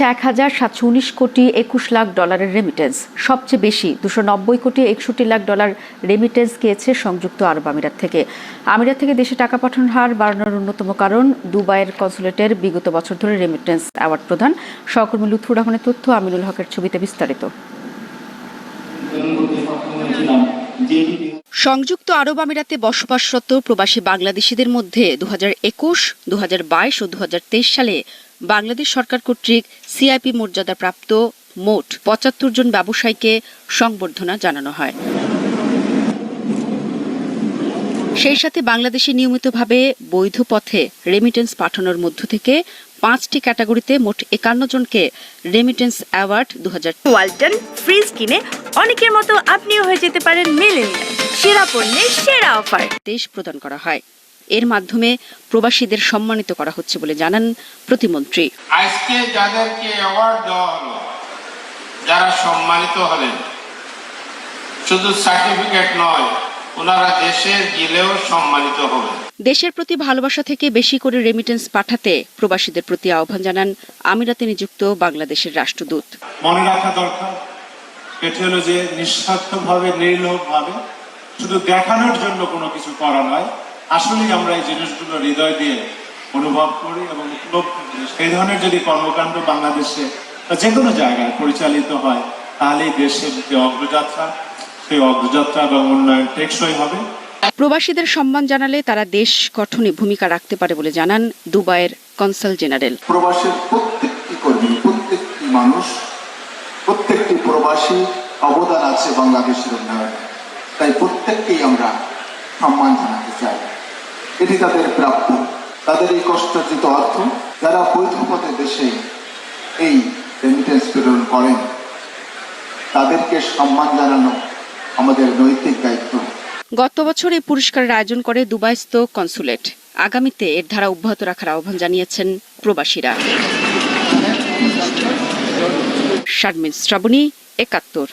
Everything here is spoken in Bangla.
এসেছে এক হাজার সাতশো উনিশ কোটি একুশ লাখ ডলারের রেমিটেন্স সবচেয়ে বেশি, দুশো নব্বই কোটি একষট্টি লাখ ডলার রেমিটেন্স গিয়েছে সংযুক্ত আরব আমিরাত থেকে। আমিরাত থেকে দেশে টাকা পাঠানোর হার বাড়ানোর অন্যতম কারণ, দুবাইয়ের কনসুলেটের বিগত বছর ধরে রেমিটেন্স অ্যাওয়ার্ড প্রদান। সহকর্মী লুথুর রহমানের তথ্য, আমিনুল হকের ছবিতে বিস্তারিত। সংযুক্ত আরব আমিরাতে বসবাসরত প্রবাসী বাংলাদেশিদের মধ্যে দু হাজার একুশ দু হাজার বাইশ ও দু হাজার তেইশ সালে বাংলাদেশ সরকার কর্তৃক সিআইপি মর্যাদাপ্রাপ্ত মোট পঁচাত্তর জন ব্যবসায়ীকে সংবর্ধনা জানানো হয়। সেই সাথে বাংলাদেশে নিয়মিতভাবে বৈধ পথে রেমিটেন্স পাঠানোর মধ্য থেকে পাঁচটি ক্যাটাগরিতে মোট একান্ন জনকে রেমিটেন্স অ্যাওয়ার্ড দু ওয়ালটন ফ্রিজ কিনে অনেকের মতো আপনিও হয়ে যেতে পারেন মেলেনিয়া সেরা পণ্যের সেরা অফার। দেশ প্রদান করা হয়। এর মাধ্যমে প্রবাসীদের সম্মানিত করা হচ্ছে বলে জানান প্রতিমন্ত্রী। আজকে যাদেরকে অ্যাওয়ার্ড দেওয়া হলো যারা সম্মানিত হলেন শুধু সার্টিফিকেট নয় ওনারা দেশে গেলেও সম্মানিত হবেন দেশের প্রতি ভালোবাসা থেকে বেশি করে রেমিটেন্স পাঠাতে প্রবাসীদের প্রতি আহ্বান জানান আমিরাতে নিযুক্ত বাংলাদেশের রাষ্ট্রদূত। মনে রাখা দরকার এটি হলো যে নিঃস্বার্থভাবে নির্লোভভাবে শুধু দেখানোর জন্য কোনো কিছু করা নয় আসলেই আমরা এই জিনিসগুলো হৃদয় দিয়ে অনুভব করি এবং উপলব্ধি করি। সেই ধরনের যদি কর্মকাণ্ড বাংলাদেশে যে কোনো জায়গায় পরিচালিত হয় তাহলেই দেশের যে অগ্রযাত্রা সেই অগ্রযাত্রা এবং উন্নয়ন টেকসই হবে। প্রবাসীদের সম্মান জানালে তারা দেশ গঠনে ভূমিকা রাখতে পারে বলে জানান দুবাইয়ের কনসাল জেনারেল। প্রবাসের প্রত্যেকটি কর্মী প্রত্যেকটি মানুষ প্রত্যেকটি প্রবাসী অবদান আছে বাংলাদেশের উন্নয়নে। তাই প্রত্যেককেই আমরা সম্মান জানাতে চাই। এটি তাদের প্রাপ্য তাদের এই কষ্টার্জিত অর্থ। যারা বৈধ পথে দেশে এই রেমিটেন্স প্রেরণ করেন তাদেরকে সম্মান জানানো আমাদের নৈতিক দায়িত্ব। গত বছর এই পুরস্কারের আয়োজন করে দুবাইস্থ কনসুলেট। আগামীতে এর ধারা অব্যাহত রাখার আহ্বান জানিয়েছেন প্রবাসীরা। শারমিন শ্রাবণী, একাত্তর।